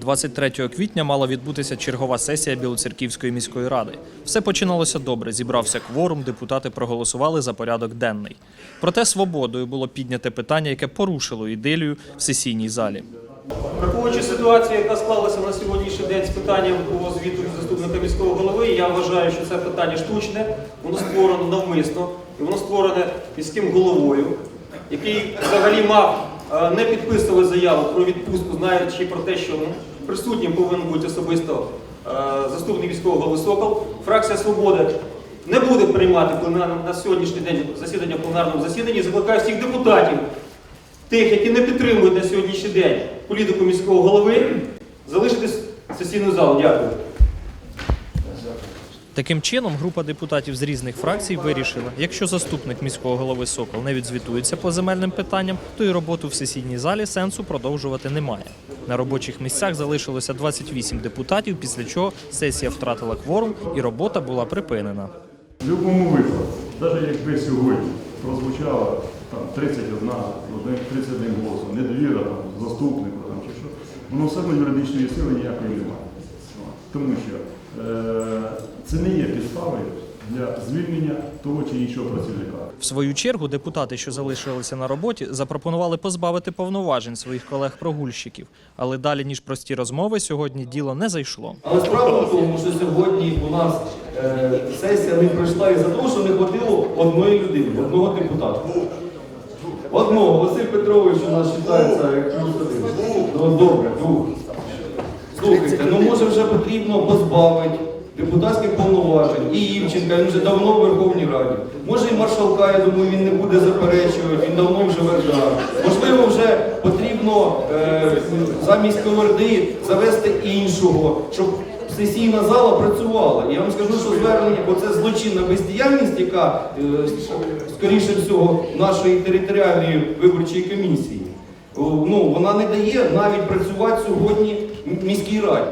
23 квітня мала відбутися чергова сесія Білоцерківської міської ради. Все починалося добре. Зібрався кворум, депутати проголосували за порядок денний. Проте свободою було підняте питання, яке порушило ідилію в сесійній залі. Враховуючи ситуацію, яка склалася на сьогоднішній день з питанням по звіту заступника міського голови, я вважаю, що це питання штучне, воно створено навмисно, і воно створене міським головою, який взагалі мав не підписувати заяву про відпустку, знаючи про те, що присутнім повинен бути особисто е, заступник міського голови Сокол. Фракція Свободи не буде приймати на сьогоднішній день засідання в пленарному засіданні. Закликаю всіх депутатів тих, які не підтримують на сьогоднішній день політику міського голови, залишитись сесійну залу. Дякую. Таким чином, група депутатів з різних фракцій вирішила, якщо заступник міського голови Сокол не відзвітується по земельним питанням, то і роботу в сесійній залі сенсу продовжувати немає. На робочих місцях залишилося 28 депутатів, після чого сесія втратила кворум і робота була припинена. В будь-якому випадку, навіть якби сьогодні прозвучало там 31, один- 31 голосом, недовіра там, заступнику там, чи що, воно все одно юридичної сили ніякої немає. Тому що е, це не є підставою для звільнення того чи іншого працівника. В свою чергу депутати, що залишилися на роботі, запропонували позбавити повноважень своїх колег-прогульщиків. Але далі ніж прості розмови сьогодні діло не зайшло. Але справа в тому, що сьогодні у нас е, сесія не пройшла із-за того, що не хватило одної людини, одного депутата. Одного. Василь Петрович у нас вважається як плюс один. Ну, добре, двох. Слухайте, ну може вже потрібно позбавити депутатських повноважень і Івченка, він вже давно в Верховній Раді. Може і Маршалка, я думаю, він не буде заперечувати, він давно вже верда. Можливо, вже потрібно е, замість сковороди завести іншого, щоб сесійна зала працювала. Я вам скажу, що звернення, бо це злочинна бездіяльність, яка е, скоріше всього нашої територіальної виборчої комісії. Ну, вона не дає навіть працювати сьогодні міській раді.